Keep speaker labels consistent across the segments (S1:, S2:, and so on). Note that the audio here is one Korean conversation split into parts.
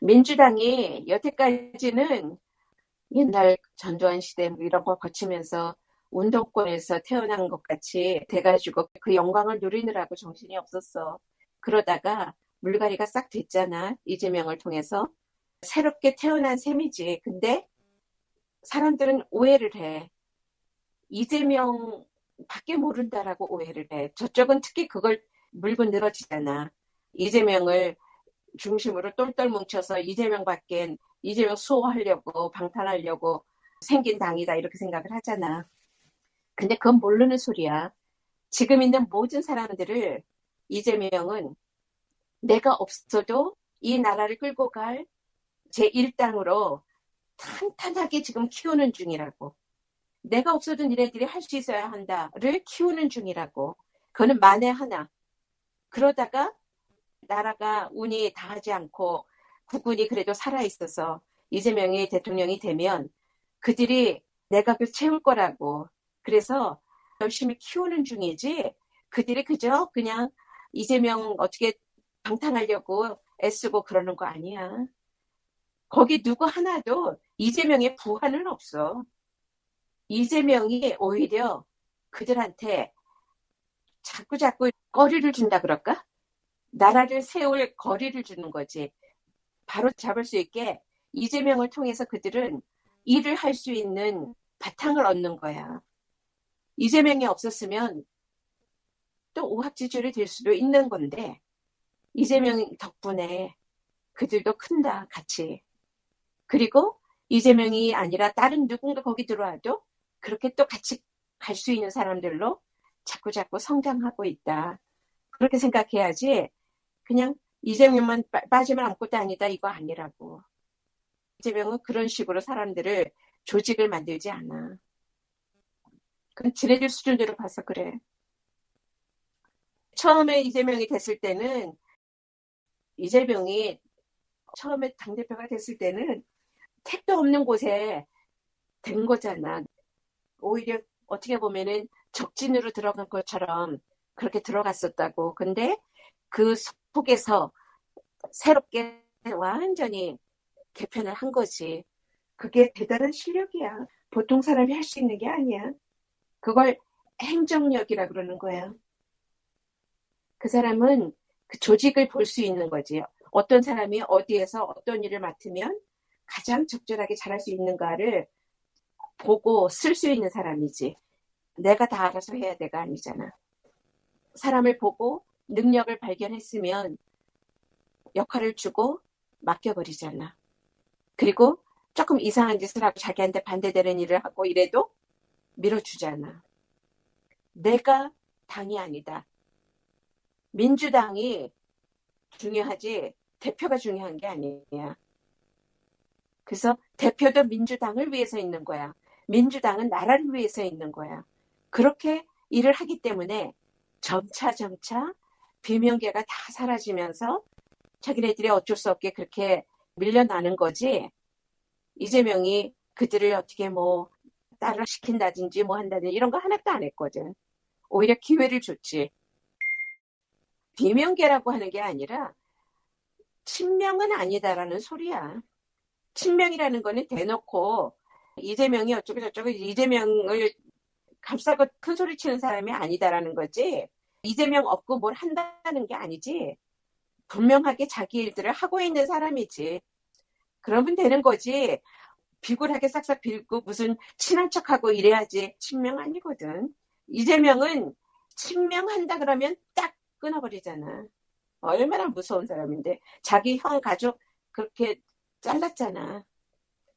S1: 민주당이 여태까지는 옛날 전두환 시대 뭐 이런 거 거치면서 운동권에서 태어난 것 같이 돼가지고 그 영광을 누리느라고 정신이 없었어. 그러다가 물갈이가 싹 됐잖아. 이재명을 통해서. 새롭게 태어난 셈이지. 근데 사람들은 오해를 해. 이재명 밖에 모른다라고 오해를 해. 저쪽은 특히 그걸 물고 늘어지잖아. 이재명을 중심으로 똘똘 뭉쳐서 이재명 밖엔 이재명 수호하려고 방탄하려고 생긴 당이다 이렇게 생각을 하잖아. 근데 그건 모르는 소리야. 지금 있는 모든 사람들을 이재명은 내가 없어도 이 나라를 끌고 갈 제1당으로 탄탄하게 지금 키우는 중이라고. 내가 없어도 니네들이 할 수 있어야 한다를 키우는 중이라고. 그거는 만에 하나. 그러다가 나라가 운이 다하지 않고 국군이 그래도 살아있어서 이재명이 대통령이 되면 그들이 내각을 채울 거라고. 그래서 열심히 키우는 중이지 그들이 그저 그냥 이재명 어떻게 방탄하려고 애쓰고 그러는 거 아니야. 거기 누구 하나도 이재명의 부하는 없어. 이재명이 오히려 그들한테 자꾸 자꾸 거리를 준다 그럴까? 나라를 세울 거리를 주는 거지. 바로 잡을 수 있게 이재명을 통해서 그들은 일을 할 수 있는 바탕을 얻는 거야. 이재명이 없었으면 또 오합지졸이 될 수도 있는 건데 이재명 덕분에 그들도 큰다 같이. 그리고 이재명이 아니라 다른 누군가 거기 들어와도 그렇게 또 같이 갈 수 있는 사람들로 자꾸 자꾸 성장하고 있다. 그렇게 생각해야지 그냥 이재명만 빠지면 아무것도 아니다 이거 아니라고. 이재명은 그런 식으로 사람들을 조직을 만들지 않아. 그건 지네들 수준대로 봐서 그래. 처음에 이재명이 됐을 때는 이재명이 처음에 당대표가 됐을 때는 택도 없는 곳에 된 거잖아. 오히려 어떻게 보면은 적진으로 들어간 것처럼 그렇게 들어갔었다고. 근데 그 속에서 새롭게 완전히 개편을 한 거지. 그게 대단한 실력이야. 보통 사람이 할 수 있는 게 아니야. 그걸 행정력이라 그러는 거야. 그 사람은 그 조직을 볼 수 있는 거지. 어떤 사람이 어디에서 어떤 일을 맡으면 가장 적절하게 잘할 수 있는가를 보고 쓸 수 있는 사람이지. 내가 다 알아서 해야 돼가 아니잖아. 사람을 보고 능력을 발견했으면 역할을 주고 맡겨버리잖아. 그리고 조금 이상한 짓을 하고 자기한테 반대되는 일을 하고 이래도 밀어주잖아. 내가 당이 아니다. 민주당이 중요하지 대표가 중요한 게 아니야. 그래서 대표도 민주당을 위해서 있는 거야. 민주당은 나라를 위해서 있는 거야. 그렇게 일을 하기 때문에 점차 점차 비명계가 다 사라지면서 자기네들이 어쩔 수 없게 그렇게 밀려나는 거지. 이재명이 그들을 어떻게 뭐 따라 시킨다든지 뭐 한다든지 이런 거 하나도 안 했거든. 오히려 기회를 줬지. 비명계라고 하는 게 아니라 친명은 아니다라는 소리야. 친명이라는 거는 대놓고 이재명이 어쩌고 저쩌고 이재명을 감싸고 큰 소리 치는 사람이 아니다라는 거지. 이재명 없고 뭘 한다는 게 아니지. 분명하게 자기 일들을 하고 있는 사람이지. 그러면 되는 거지. 비굴하게 싹싹 빌고 무슨 친한 척하고 이래야지. 친명 아니거든. 이재명은 친명한다 그러면 딱 끊어버리잖아. 얼마나 무서운 사람인데. 자기 형 가족 그렇게 잘랐잖아.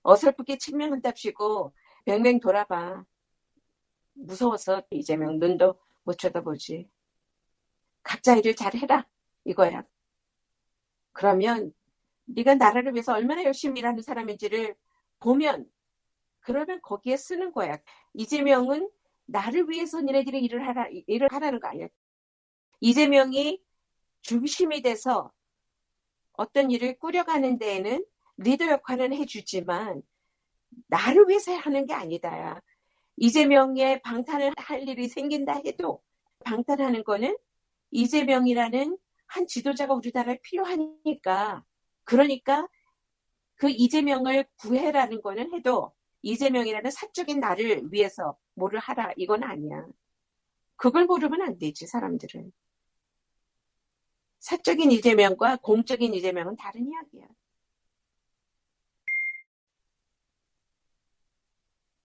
S1: 어설프게 친명한답시고 뱅뱅 돌아봐. 무서워서 이재명 눈도 못 쳐다보지. 각자 일을 잘 해라 이거야. 그러면 네가 나라를 위해서 얼마나 열심히 일하는 사람인지를 보면 그러면 거기에 쓰는 거야. 이재명은 나를 위해서 니네들이 일을 하라 일을 하라는 거 아니야. 이재명이 중심이 돼서 어떤 일을 꾸려가는 데에는 리더 역할은 해주지만 나를 위해서 하는 게 아니다. 이재명의 방탄을 할 일이 생긴다 해도 방탄하는 거는 이재명이라는 한 지도자가 우리나라에 필요하니까 그러니까 그 이재명을 구해라는 거는 해도 이재명이라는 사적인 나를 위해서 뭐를 하라 이건 아니야. 그걸 모르면 안 되지 사람들은. 사적인 이재명과 공적인 이재명은 다른 이야기야.